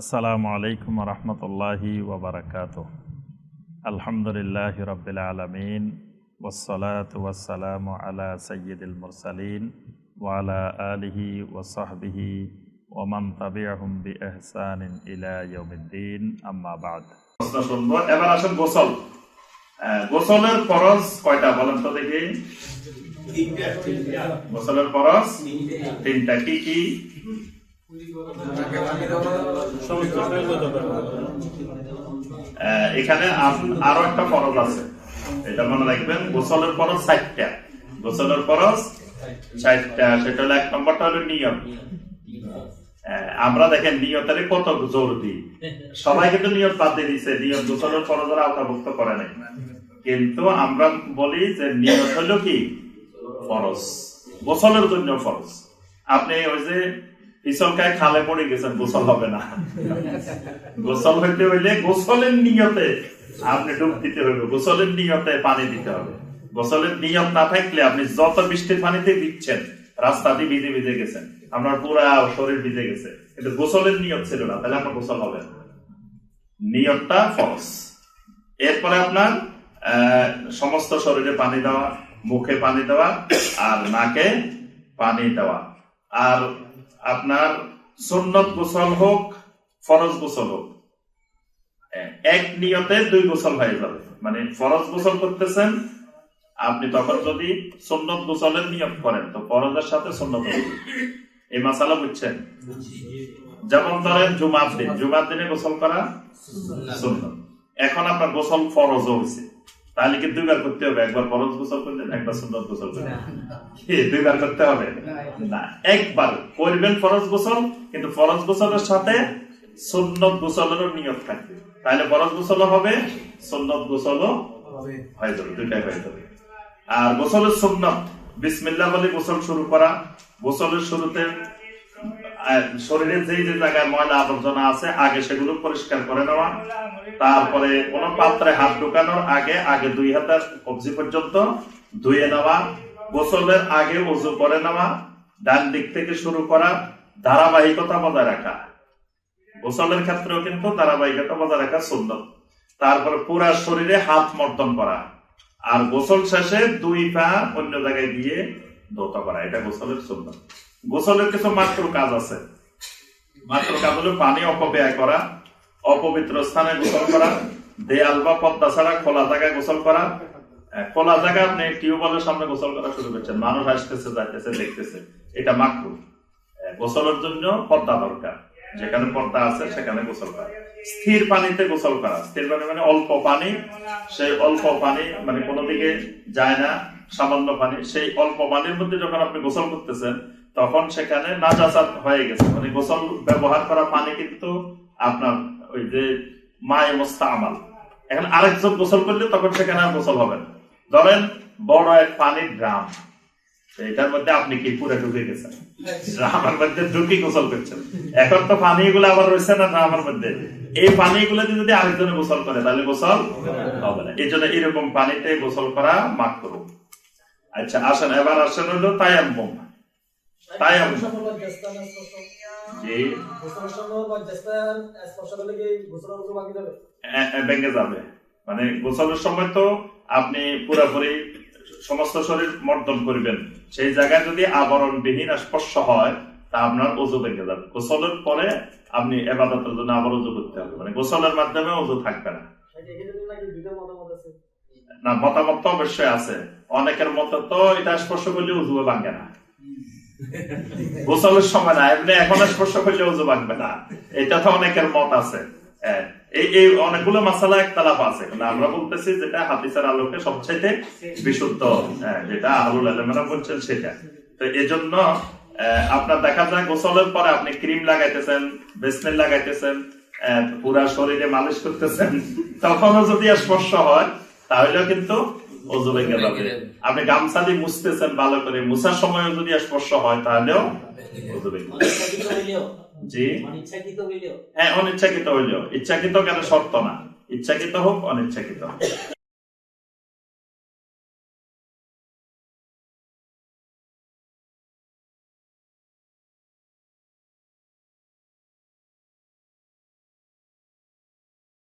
আসসালামু আলাইকুম রহমতুল্লাহি ওবরাকাত আলহামদুলিল্লাহ রবিল আলমিন ওসলাত ওয়াসালাম আলা সৈয়দুল মুরসালিন ওয়ালা আলিহি ওসাহবিহি ওমান তাবিআহুম বি ইহসানিন ইলা ইয়াউমিদ্দিন আম্মা বাদ। প্রশ্ন শুনব এবার আসেন গোসল। গোসলের ফরজ কয়টা বলেন তো দেখি। গোসলের ফরজ তিনটা। কি কি? এখানে আরও একটা ফরজ আছে। এটা মনে রাখবেন, গোসলের ফরজ ষাটটা। গোসলের ফরজ সেটা হলো এক নম্বরটা হলো নিয়ম আমরা দেখেন নিয়তের কত জোর দিই। সবাই কিন্তু নিয়ত বাদ দিয়ে দিচ্ছে নিয়ত গোসলের ফরজের আওতাভুক্ত করে নাই। কিন্তু আমরা বলি যে নিয়ত হলো কি? ফরজ। গোসলের জন্য ফরজ। আপনি ওই যে পিছলকায় খালে পড়ে গেছেন, গোসল হবে না। গোসল হইতে হইলে গোসলের নিয়তে আপনি ডুব দিতে হবে গোসলের নিয়তে পানি দিতে হবে। গোসলের নিয়ত না থাকলে আপনি যত বৃষ্টির পানিতে দিচ্ছেন রাস্তা দিয়ে ভিজে ভিজে গেছেন, আপনার পুরা শরীর ভিজে গেছে। কিন্তু গোসলের নিয়ত ছিল না, তাহলে আপনার গোসল হবে নিয়তটা ফরজ। এরপরে আপনার সমস্ত শরীরে পানি দেওয়া, মুখে পানি দেওয়া, আর নাকে পানি দেওয়া। আর আপনার সুন্নত গোসল হোক, ফরজ গোসল হোক। এক নিয়তে দুই গোসল হয়ে যাবে। মানে ফরজ গোসল করতেছেন, আপনি তখন যদি সুন্নত গোসলের নিয়ম করেন, তো ফরজের সাথে সুন্নত হবে। এই মাসালা বুঝছেন? যেমন ধরেন জুমার দিন, জুমার দিনে গোসল করা সুন্নত। এখন আপনার গোসল ফরজ হয়েছে। তাহলে কি দুইবার করতে হবে? একবার ফরজ গোসল করলেন একবার সুন্নত গোসল করলেন? দুইবার করতে হবে? না একবার করবেন ফরজ গোসল কিন্তু ফরজ গোসলের সাথে সুন্নত গোসলেরও নিয়ত থাকবে। তাহলে ফরজ গোসলও হবে সুন্নত গোসলও হয়ে যাবে দুইটাই হয়ে যাবে। আর গোসলের সুন্নত বিসমিল্লাহ বলে গোসল শুরু করা। গোসলের শুরুতে আহ, শরীরের যেই যে জায়গায় ময়লা আবর্জনা আছে আগে সেগুলো পরিষ্কার করে নেওয়া তারপরে কোন পাত্রে হাত ঢুকানোর আগে আগে দুই হাতের কবজি পর্যন্ত ধুয়ে নেওয়া গোসলের আগে উজু করে নেওয়া ডান দিক থেকে শুরু করা ধারাবাহিকতা বজায় রাখা। গোসলের ক্ষেত্রেও কিন্তু ধারাবাহিকতা বজায় রাখা সুন্দর। তারপরে পুরা শরীরে হাত মর্দন করা। আর গোসল শেষে দুই পা অন্য জায়গায় দিয়ে ধোতা করা এটা গোসলের সুন্দর। গোসলের কিছু মাত্র কাজ আছে। মাত্র কাজ হলো পানি অপব্যয় করা, অপবিত্র স্থানে গোসল করা, দেয়াল বা পদ্মা ছাড়া খোলা জায়গায় গোসল করা। খোলা জায়গা আপনি টিউবওয়েলের সামনে গোসল করা শুরু করছেন। মানুষ আসতেছে যাইতেছে, দেখতেছে। এটা মাকরু গোসলের জন্য পর্দা দরকার। যেখানে পর্দা আছে, সেখানে গোসল করা। স্থির পানিতে গোসল করা। স্থির পানি মানে অল্প পানি। সেই অল্প পানি মানে কোনো দিকে যায় না। সামান্য পানি, সেই অল্প পানির মধ্যে যখন আপনি গোসল করতেছেন, তখন সেখানে নাজাসাত হয়ে গেছে। মানে গোসল ব্যবহার করা পানি কিন্তু আপনার ওই যে মায়ে মোস্তা আমাল এখন আরেকজন গোসল করলে তখন সেখানে আর গোসল হবে না। ধরেন, বড় এক পানির ড্রাম এটার মধ্যে আপনি কি পুরো ঢুকে গেছেন? ড্রামের মধ্যে ঢুকি গোসল করছেন। এখন তো পানিগুলো আবার রয়েছে না ড্রামের মধ্যে? এই পানিগুলো দিয়ে যদি আরেকজনে গোসল করে, তাহলে গোসল হবে না। এই জন্য এরকম পানিতে গোসল করা মাক করুন আচ্ছা আসেন এবার আসেন হলো তায়াম্মুম। তায়াম্মুম জি। এ- এ- যাবে। মানে গোসলের সময় তো আপনি পুরোপুরি সমস্ত শরীর মর্দন করবেন। সেই জায়গায় যদি আবরণবিহীন স্পর্শ হয় তা আপনার ওজু ভেঙে যাবে। গোসলের পরে আপনি এবাদতের জন্য আবার ওজু করতে হবে। মানে গোসলের মাধ্যমে ওজু থাকবে না। না মতামত তো অবশ্যই আছে। অনেকের মতে তো এটা স্পর্শ করলে উজু ভাঙবে না। গোসলের সময় না, এমনি এখন স্পর্শ করলে উজু ভাঙবে না। এটা তো অনেকের মত আছে। এই এই অনেকগুলো মাসালা আছে। কিন্তু আমরা বলতেছি যেটা হাদিসের আলোকে সবচাইতে বিশুদ্ধ যেটা আহলুল আলমেরা বলছেন সেটা। তো এই জন্য আপনার দেখা যায় গোসলের পরে আপনি ক্রিম লাগাইতেছেন, বেসমেল লাগাইতেছেন পুরা শরীরে মালিশ করতেছেন, তখনও যদি স্পর্শ হয়, তাহলেও কিন্তু অজু ভেঙে যাবে। আপনি গামছালি দিয়ে মুছতেছেন ভালো করে। মুছার সময় যদি স্পর্শ হয় তাহলেও অজু ভেঙে। জি? হ্যাঁ অনিচ্ছাকৃত হইলেও। ইচ্ছাকৃত কেন শর্ত না। ইচ্ছাকৃত হোক অনিচ্ছাকৃত হোক।